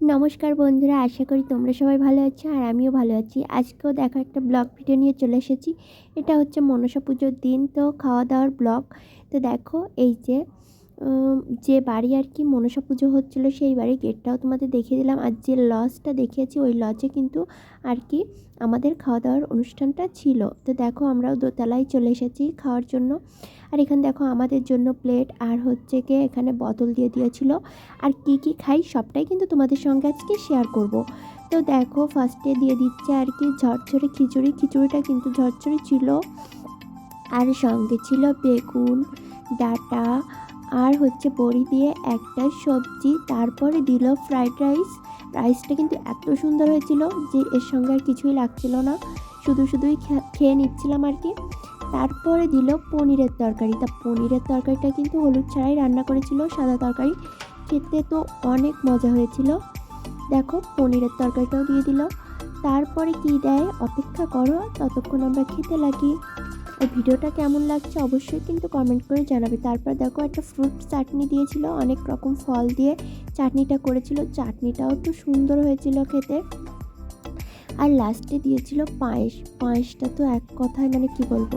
নমস্কার বন্ধুরা, আশা করি তোমরা সবাই ভালো আছো আর আমিও ভালো আছি। আজকেও দেখো একটা ব্লগ ভিডিও নিয়ে চলে এসেছি। এটা হচ্ছে মনসা পুজোর দিন, তো খাওয়া দাওয়ার ব্লগ। তো দেখো, এই যে যে বাড়ি আর কি মনসা পুজো হচ্ছিল সেই বাড়ির গেটটাও তোমাদের দেখিয়ে দিলাম। আর যে লজটা দেখিয়েছি, ওই লজে কিন্তু আর কি আমাদের খাওয়া দাওয়ার অনুষ্ঠানটা ছিল। তো দেখো, আমরাও দোতলায় চলে এসেছি খাওয়ার জন্য। আর এখানে দেখো, আমাদের জন্য প্লেট আর হচ্ছে কি এখানে বোতল দিয়ে দিয়েছিল। আর কি কি খাই সবটাই কিন্তু তোমাদের সঙ্গে আজকে শেয়ার করব। তো দেখো ফার্স্টে দিয়ে দিচ্ছে আর কি ঝরঝরে খিচুড়ি। খিচুড়িটা কিন্তু ঝরঝরে ছিল। আর সঙ্গে ছিল বেগুন, ডাটা আর হচ্ছে বড়ি দিয়ে একটা সবজি, তারপরে দিল ফ্রাইড রাইস। রাইসটা কিন্তু এত সুন্দর হয়েছিল যে এর সঙ্গে আর কিছুই লাগছিল না। শুধু শুধুই খেয়ে নিচ্ছিলাম আর কি। তারপরে দিল পনিরের তরকারি। তা পনিরের তরকারিটা কিন্তু হলুদ ছাড়াই রান্না করেছিল, সাদা তরকারি। খেতে তো অনেক মজা হয়েছিল। দেখো, পনিরের তরকারিটাও দিয়ে দিল। তারপরে কি দেয়? অপেক্ষা করো, ততক্ষণ আমরা খেতে লাগি। ভিডিওটা কেমন লাগছে অবশ্যই কিন্তু কমেন্ট করে জানাবে। তারপর দেখো একটা ফ্রুট চাটনি দিয়েছিল, অনেক রকম ফল দিয়ে চাটনিটা করেছিল। চাটনিটাও তো সুন্দর হয়েছিল খেতে। আর লাস্টে দিয়েছিল পায়েস। পায়েসটা তো এক কথায় মানে কি বলব,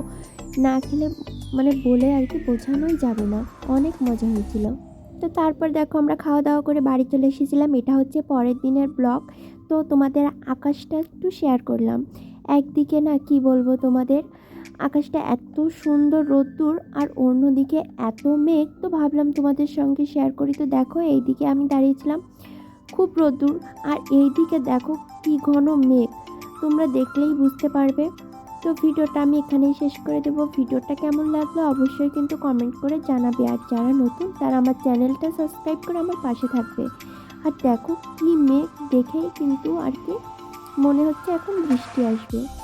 না খেলে মানে বলে আর কি বোঝানোই যাবে না। অনেক মজা হয়েছিল। তো তারপর দেখো আমরা খাওয়া দাওয়া করে বাড়ি চলে এসেছিলাম। এটা হচ্ছে পরের দিনের ব্লগ তো তোমাদের আকাশটা একটু শেয়ার করলাম। একদিকে না কি বলব তোমাদের আকাশটা এত সুন্দর রোদ্দুর আর অন্যদিকে এত মেঘ, তো ভাবলাম তোমাদের সঙ্গে শেয়ার করি। তো দেখো, এইদিকে আমি দাঁড়িয়েছিলাম খুব রোদ্দুর আর এইদিকে দেখো কি ঘন মেঘ। তোমরা দেখলেই বুঝতে পারবে। তো ভিডিওটা আমি এখানেই শেষ করে দেবো। ভিডিওটা কেমন লাগল অবশ্যই কিন্তু কমেন্ট করে জানাবে। আর যারা নতুন, তারা আমার চ্যানেলটা সাবস্ক্রাইব করে আমার পাশে থাকবে। আর দেখো কি মেঘ দেখেই কিন্তু আর কি মনে হচ্ছে এখন বৃষ্টি আসবে।